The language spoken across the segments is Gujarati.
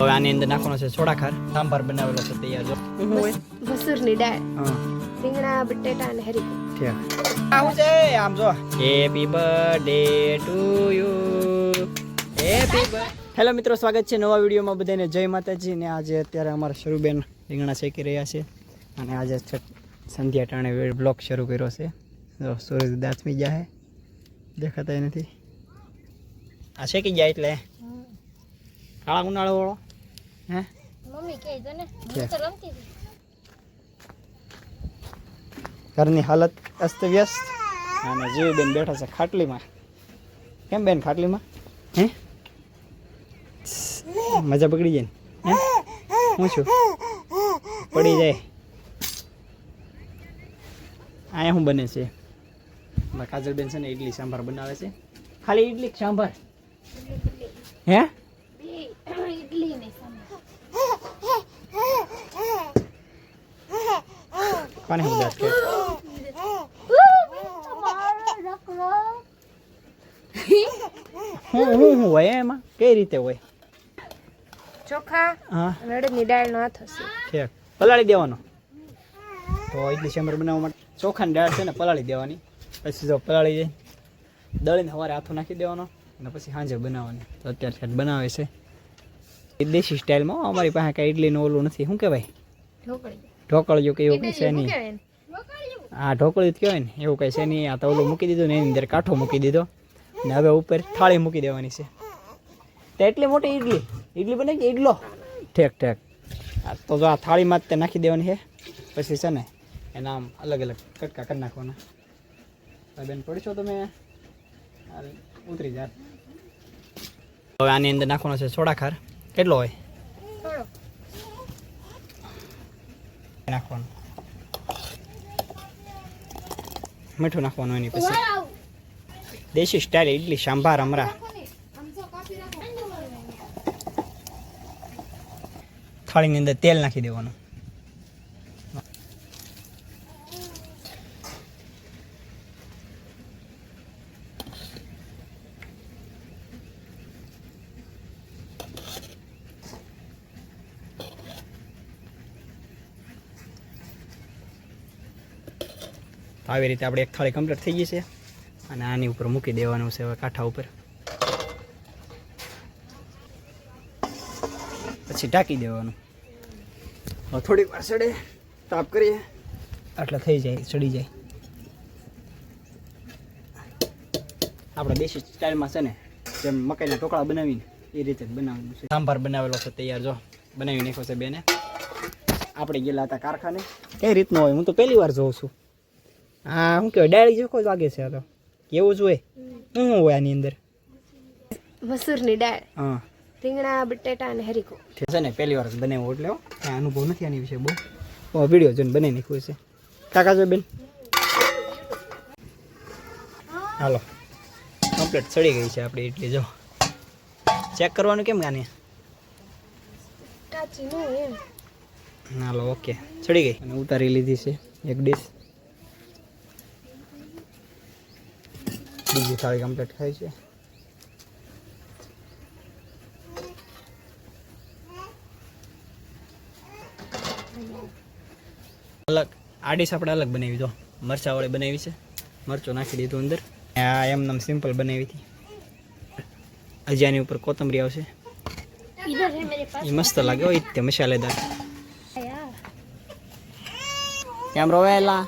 હવે આની અંદર નાખવાનો છે સોડાખાર. સાંભાર બનાવેલો છે તૈયાર જો. મસૂરની દાળ હા. રીંગણા બટેટા અને હરી ઠીક. આવું છે આમ જો. Happy birthday to you happy hello મિત્રો સ્વાગત છે નવા વિડીયોમાં બધાને. જય માતાજી. ને આજે અત્યારે અમારા શરૂબેન રીંગણા શેકી રહ્યા છે. અને આજે સંધ્યા ટાણે બ્લોગ શરૂ કર્યો છે. જો સૂરજ ગયા જાય દેખાતા નથી. આ શેકી જાય એટલે? કાળા ઉનાળો વાળો? હે? મમ્મી કહે તો ને કે? તો રમતી હતી. ઘરની હાલત અસ્ત વ્યસ્ત. અને જીવીબેન બેઠા છે ખાટલીમાં. કેમ બેન ખાટલીમાં? હે? મજા બગડી જાય ને? હે? છું? પડી જાય. અહીંયા શું બને છે? કાજલબેન છે ને ઇડલી સાંભાર બનાવે છે. ખાલી ઇડલી કે સાંભાર? હે? ઇડલી ને સાંભાર કોને દાંત કે હું હું હું હોય એમાં કઈ રીતે હોય ચોખા હા અડદની દાળનો હાથ હશે ઠીક પલાળી દેવાનો તો ઇડલી સાંભાર બનાવવા માટે ચોખાની દાળ છે ને પલાળી દેવાની। પછી જો પલાળી જાય દળીને સવારે હાથો નાખી દેવાનો અને પછી સાંજે બનાવવાની. તો અત્યારે સાહેબ બનાવે છે. દેશી સ્ટાઇલમાં અમારી પાસે કાંઈ ઇડલીનું ઓલું નથી. શું કહેવાય? ઢોકળી. ઢોકળિયું કે એવું કંઈ છે નહીં? હા ઢોકળિયું જ કહેવાય ને એવું કંઈ છે નહીં. આ ઓલું મૂકી દીધું ને એની અંદર કાંઠો મૂકી દીધો. ને હવે ઉપર થાળી મૂકી દેવાની છે. તો એટલી મોટી ઈડલી ઈડલી બને કે ઈડલો? ઠેક ઠેક. આ તો જો આ થાળીમાં જ તે નાખી દેવાની છે. પછી છે ને એના આમ અલગ અલગ કટકા કરી નાખવાના. બેન પડશો તમે? ઉતરી જાત હવે આની અંદર નાખવાનો છે સોડાખાર કેટલો હોય? નાખવાનું મીઠું નાખવાનું એની પછી. દેશી સ્ટાઇલ ઇડલી સાંભાર અમરા. થાળીની અંદર તેલ નાખી દેવાનું. આવી રીતે આપણે એક થાળી કમ્પ્લીટ થઈ ગઈ છે. અને આની ઉપર મૂકી દેવાનું છે હવે કાંઠા ઉપર. પછી ઢાંકી દેવાનું. હવે થોડીક વાર સડે, તાપ કરીએ. એટલે થઈ જાય ચડી જાય. આપણે દેશી સ્ટાઇલમાં છે ને, જેમ મકાઈના ઢોકળા બનાવીને એ રીતે બનાવવાનું છે. સાંભાર બનાવેલો છે તૈયાર, જો. બનાવી નાખ્યો છે બેને. આપણે ગયેલા હતા કારખાને. કઈ રીતનો હોય? હું તો પહેલી વાર જોઉં છું. હા શું કહેવાય ડાળી જેવો જ લાગે છે તો. કેવું જ હોય શું હોય આની અંદર? મસૂરની દાળ હા. રીંગણા બટેટા અને હરીકો. છે ને પહેલી વાર બનાવ્યો એટલે. કાંઈ અનુભવ નથી આની વિશે બહુ. વીડિયો જોઈને બનાવી નાખ્યું છે કાકા જો બેન. હાલો. કમ્પ્લીટ ચડી ગઈ છે આપણી ઇડલી જો. ચેક કરવાનું કેમ કાને હાલો ઓકે ચડી ગઈ. અને ઉતારી લીધી છે એક ડીશ બીજી થાળી કમ્પ્લીટ થાય છે. અલગ આડીશ આપણે અલગ બનાવી દો મરચાવાળી બનાવી છે. મરચો નાખી દીધું અંદર. આ એમ એમનેમ સિમ્પલ બનાવી હતી. હજી ઉપર કોથમરી આવશે. એ મસ્ત લાગે હોય તે મસાલેદાર. કેમ રોવેલા?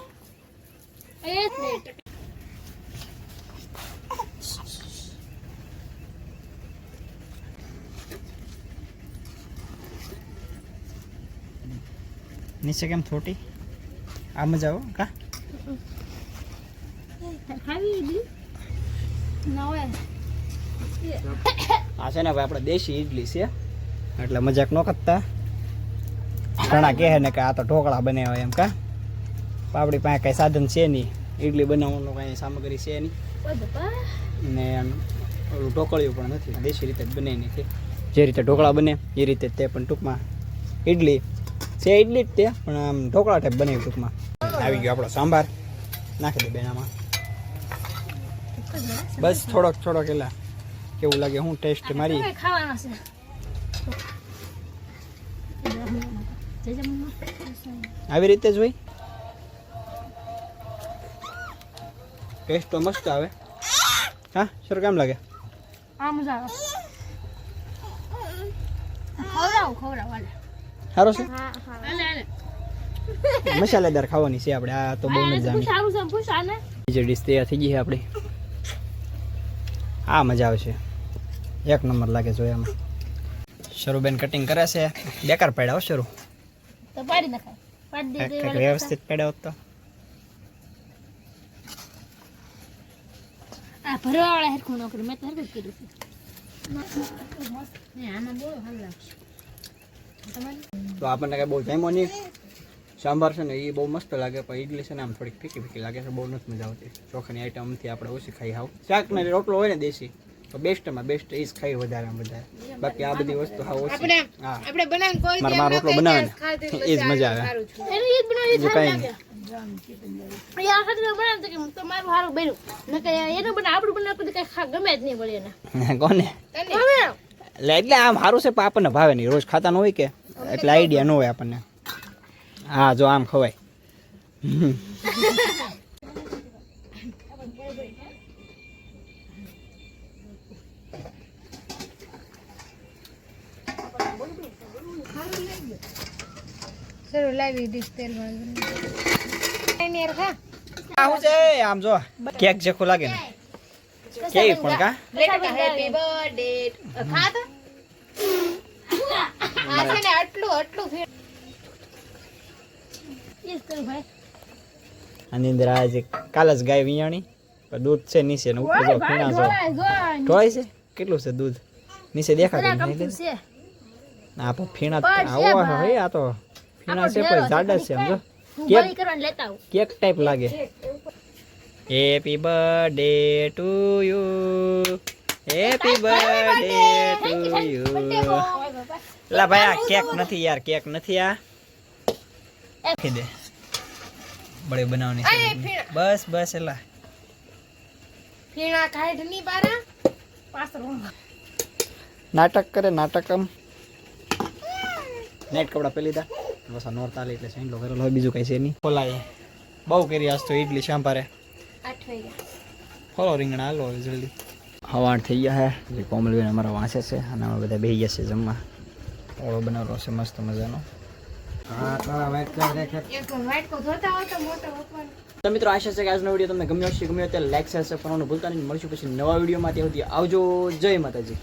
નીચે કેમ થોટી? આ મજા આવો, કા? આ છે ને ભાઈ આપણે દેશી ઇડલી છે. એટલે મજાક ન કરતા. ઘણા કહે ને કે આ તો ઢોકળા બનાવ્યા એમ, કા? આપણી પાસે કાંઈ સાધન છે નહીં. ઇડલી બનાવવાનું કાંઈ સામગ્રી છે નહીં. ને આમ ઢોકળિયું પણ નથી. દેશી રીતે જ બનાવી નાખી જે રીતે ઢોકળા બને, એ રીતે તે પણ ટૂંકમાં. ઇડલી છે ઇડલી જ તે પણ આમ ઢોકળા ટાઈપ બનાવી ટૂંકમાં. આવી ગયો આપણો સાંભાર. નાખી દે બેનામાં બસ થોડોક થોડોક એલા કેવું લાગે હું ટેસ્ટ મારી. આવી રીતે જ હોય. ટેસ્ટ તો મસ્ત આવે. હા સર કેમ લાગે? આમ મજા આવે. ખવડાવ ખવડાવ સારો છે? હાલે હાલે. મસાલેદાર ખાવાની છે આપણે આ તો બહુ આને? બીજી ડીશ તૈયાર થઈ ગઈ છે આપણી. આ મજા આવશે એક નંબર લાગે જોયામાં શરૂબેન કટિંગ કરે છે. બેકાર પડ્યા શરૂ. તો પાડી નખાય પાડી દે કંઈક વ્યવસ્થિત પડ્યા તો. આ ભરવા હેરખું નોકરી મેં તો હેરખું કર્યું છે. આમાં બહુ સારું લાગશે તો આપણને કાંઈ બહુ જામ્યો નહીં. સાંભાર છે ને એ બહુ મસ્ત લાગે પણ ઇડલી છે ને આમ થોડીક ફીકી ફીકી લાગે છે બહુ નથી મજા આવતી. ચોખાની આઈટમથી આપણે ઓછી ખાઈ હાવ. શાક ને રોટલો હોય ને દેશી તો બેસ્ટમાં બેસ્ટ એ જ ખાઈ વધારે વધારે. બાકી આ બધી વસ્તુ હા ઓછી. હા. આપણે બનાવીને કોઈ મારા મારો રોટલો બનાવે ને એ જ મજા આવે. એને બનાવી કાંઈ એ આ ખાતે બનાવતો કે તો મારું સારું બન્યું. નકર એનું બને આપણું કદી કઈ ગમે જ નહીં વળી એને. કોને? એટલે એટલે આમ સારું છે પણ આપણને ભાવે નહીં. રોજ ખાતા ન હોય કે. એટલે આઈડિયા ન હોય આપણને. હા જો આમ ખવાય. હમ. લાવી ડીશ તેલ વાળું એની યાર ખા. આ શું છે આમ જો. કેક જેખું લાગે ને. કેવી પણ કા હેપી બર્થડે ખા આ છે ને આટલું આટલું ફેર એ જ ભાઈ. આની અંદર આ જે કાલ જ ગાય વિયાણી દૂધ છે નીચે ને ઉપર જો ફીણા જો. ઢોળાય છે? કેટલું છે દૂધ? નીચે દેખાતું છે. આ પણ ફીણા આવો ભાઈ. આ તો ફીણા છે પણ જાડા છે સમજો કેક ટાઈપ લાગે. Happy birthday to you happy birthday to you લા ભાઈ આ કેક નથી યાર કેક નથી આ. નાખી દે. બડે બનાવની બસ બસ એલા. ફીણા કાઢની બારા. પાસ. નાટક કરે નાટક આમ નેટ કપડા પહેલી દા બસ આ નોર તાલી એટલે સાઈન લો કરેલો હોય બીજું કઈ છે નહીં. ખોલાય બહુ કરી આજ તો ઇડલી સાંભારે ખોલો રીંગણા હાલો જલ્દી. હવાણ થઈ ગયા હે. કોમલબેન અમારા વાંચે છે અને અમે બધા બેસી ગયા છે જમવા. ઓળો બનાવવાનો છે મસ્ત મજાનો. એક વાટકો ધોતા હોય તો મોટો વપવાનો તો મિત્રો આશા છે કે આજનો વીડિયો તમને ગમ્યો હશે. ગમ્યો ત્યારે લાઈક શેર કરવાનું ભૂલતા નહીં. મળશું પછી નવા વિડીયોમાં ત્યાં સુધી આવજો. જય માતાજી.